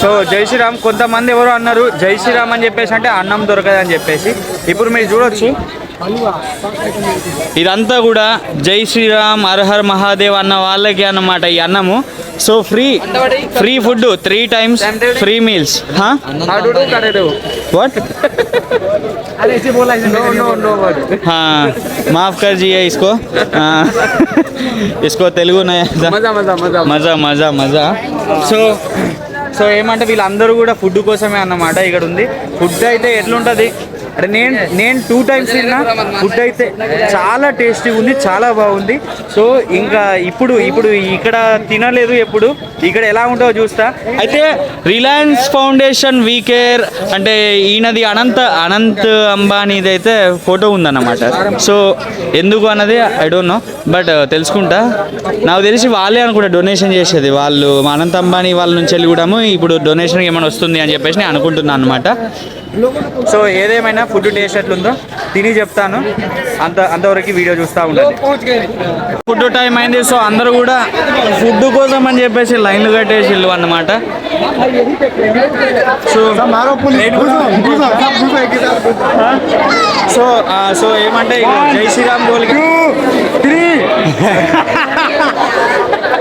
So జై శ్రీరామ్ కొంతమంది ఎవరు అన్నారు జై శ్రీరామ్ అని చెప్పేసి అంటే అన్నం దొరకదని చెప్పేసి. ఇప్పుడు మీరు చూడొచ్చు. ఇదంతా కూడా జై శ్రీరామ్ అర్హర్ మహాదేవ్ అన్న వాళ్ళకి అన్నమాట ఈ అన్నము. So free free food three times free meals what మాఫ్ కర్ ఇస్కో ఇస్కో తెలుగు మజా మజా మజా మజా సో సో ఏమంటే వీళ్ళందరూ కూడా ఫుడ్ కోసమే అన్నమాట ఇక్కడ ఉంది ఫుడ్ అయితే ఎట్లుంటుంది? అంటే నేను నేను టూ టైమ్స్ తిన్నా ఫుడ్ అయితే చాలా టేస్టీ ఉంది చాలా బాగుంది. సో ఇంకా ఇప్పుడు ఇప్పుడు ఇక్కడ తినలేదు ఎప్పుడు ఇక్కడ ఎలా ఉంటుందో చూస్తా. అయితే రిలయన్స్ ఫౌండేషన్ వీకేర్ అంటే ఈయనది అనంత అనంత్ అంబానీది అయితే ఫోటో ఉందన్నమాట. సో ఎందుకు అన్నది ఐ డోంట్ నో బట్ తెలుసుకుంటా. నాకు తెలిసి వాళ్ళే అనుకుంటా డొనేషన్ చేసేది. వాళ్ళు అనంత్ అంబానీ వాళ్ళ నుంచి వెళ్ళి కూడా ఇప్పుడు డొనేషన్ ఏమైనా వస్తుంది అని చెప్పేసి నేను అనుకుంటున్నాను అనమాట సో ఏదేమైనా ఫుడ్ టేస్ట్ ఎట్లుందో తిని చెప్తాను. అంత అంతవరకు వీడియో చూస్తూ ఉండండి. ఫుడ్ టైం అయింది సో అందరూ కూడా ఫుడ్ కోసం అని చెప్పేసి లైన్లు కట్టేసి ఇల్లు అన్నమాట. సో సో సో ఏమంటే జై శ్రీరామ్ గోల్కి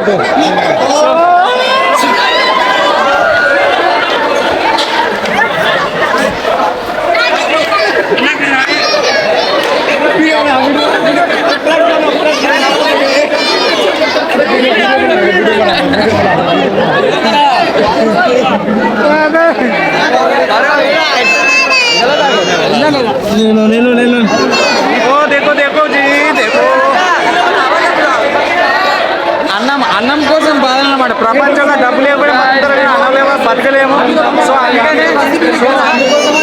ఓ దేకో దేకో జీ దేకో. అన్నం అన్నం కోసం బాధలు అన్నమాట ప్రపంచంలో డబ్బు లేకుండా అన్నం లేవో? బతకలేము. సో అందుకనే సో అందుకోసం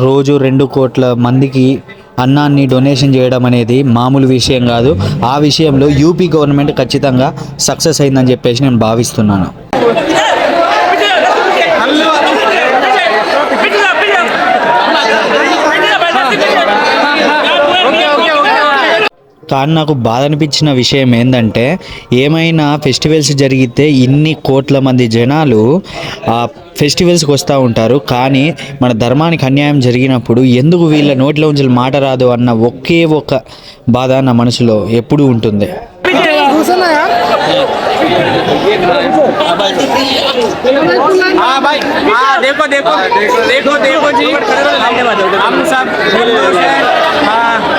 రోజు రెండు కోట్ల మందికి అన్నాన్ని డొనేషన్ చేయడం అనేది మామూలు విషయం కాదు. ఆ విషయంలో యూపీ గవర్నమెంట్ ఖచ్చితంగా సక్సెస్ అయిందని చెప్పేసి నేను భావిస్తున్నాను. కానీ నాకు బాధ అనిపించిన విషయం ఏంటంటే ఏమైనా ఫెస్టివల్స్ జరిగితే ఇన్ని కోట్ల మంది జనాలు ఆ ఫెస్టివల్స్కి వస్తూ ఉంటారు కానీ మన ధర్మానికి అన్యాయం జరిగినప్పుడు ఎందుకు వీళ్ళ నోట్లో ఉంచి మాట రాదు అన్న ఒకే ఒక బాధ నా మనసులో ఎప్పుడూ ఉంటుంది हाँ भाई हाँ देखो देखो देखो देखो जी हम सब हिंदू हैं हाँ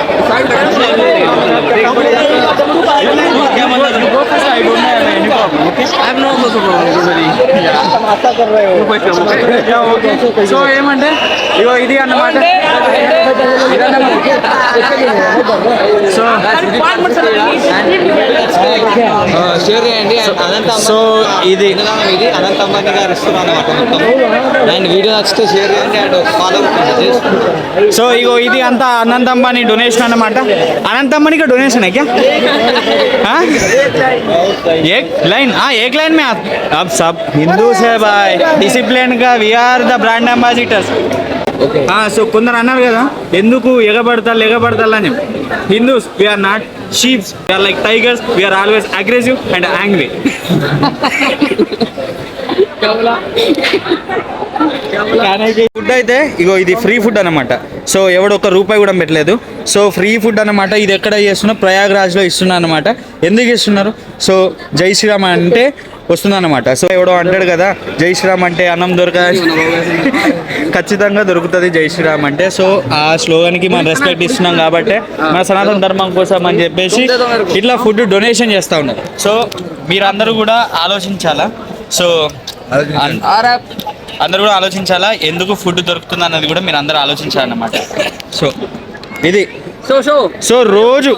సో ఏమంటే ఇగో ఇది అన్నమాట సో సో ఇది ఇది అనంతమ్మ గారు ఇస్తున్నారు అనమాట మొత్తం అండ్ వీడియో నచ్చితే షేర్ చేయండి అండ్ ఫాలో చేసుకోండి సో ఇగో ఇది అంతా అనంత అంబానీ డొనేషన్ అన్నమాట అనంత अंबानी का डोनेशन है क्या हाँ? एक लाइन हाँ एक लाइन में आप अब सब हिंदू है भाई डिसिप्लिन का we are the brand ambassadors so కొందరు అన్నారు కదా ఎందుకు ఎగబడతారు ఎగబడతారు అని చెప్పి Hindus we are not sheeps we are like tigers we are always aggressive and angry food అయితే ఇగో ఇది ఫ్రీ ఫుడ్ అనమాట సో ఎవడు ఒక రూపాయి కూడా పెట్టలేదు. సో ఫ్రీ ఫుడ్ అనమాట ఇది ఎక్కడ చేస్తున్నా ప్రయాగ్రాజ్లో ఇస్తున్నా అనమాట ఎందుకు ఇస్తున్నారు సో జై శ్రీరామ్ అంటే వస్తుంది అనమాట సో ఎవడో అంటాడు కదా జై శ్రీరామ్ అంటే అన్నం దొరకదు ఖచ్చితంగా దొరుకుతుంది జై శ్రీరామ్ అంటే. సో ఆ స్లోగన్కి మనం రెస్పెక్ట్ ఇస్తున్నాం కాబట్టి మన సనాతన ధర్మం కోసం అని చెప్పేసి ఇట్లా ఫుడ్ డొనేషన్ చేస్తూ ఉన్నారు. సో మీరందరూ కూడా ఆలోచించాలా? సో అందరూ కూడా ఆలోచించాలా? ఎందుకు ఫుడ్ దొరుకుతుంది అన్నది కూడా మీరు అందరూ ఆలోచించాలన్నమాట. సో ఇది. షో షో సో రోజు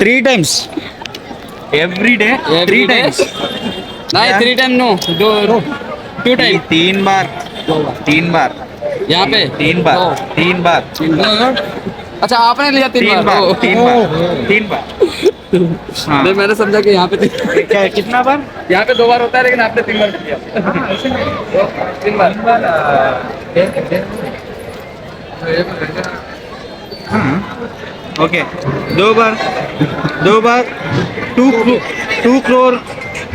three times every day three times नहीं थ्री टाइम नो दो टू टाइम तीन बार तीन बार। यहाँ पे? तीन बार तीन बार। अच्छा आपने लिया तीन, बार, बार तीन बार तीन बार। हाँ। नहीं मैंने समझा कि यहाँ पे क्या कितना बार? यहाँ पे दो बार होता है लेकिन आपने तीन बार किया। तीन बार। ओके। दो बार दो बार टू टू क्रोर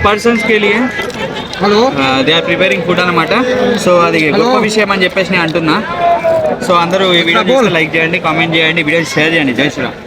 పర్సన్స్ కే లియే hello they are preparing food అనమాట సో అది గొప్ప విషయం అని చెప్పేసి నేను అంటున్నా. సో అందరూ ఈ వీడియో లైక్ చేయండి కామెంట్ చేయండి వీడియో షేర్ చేయండి. జై శ్రీరామ్.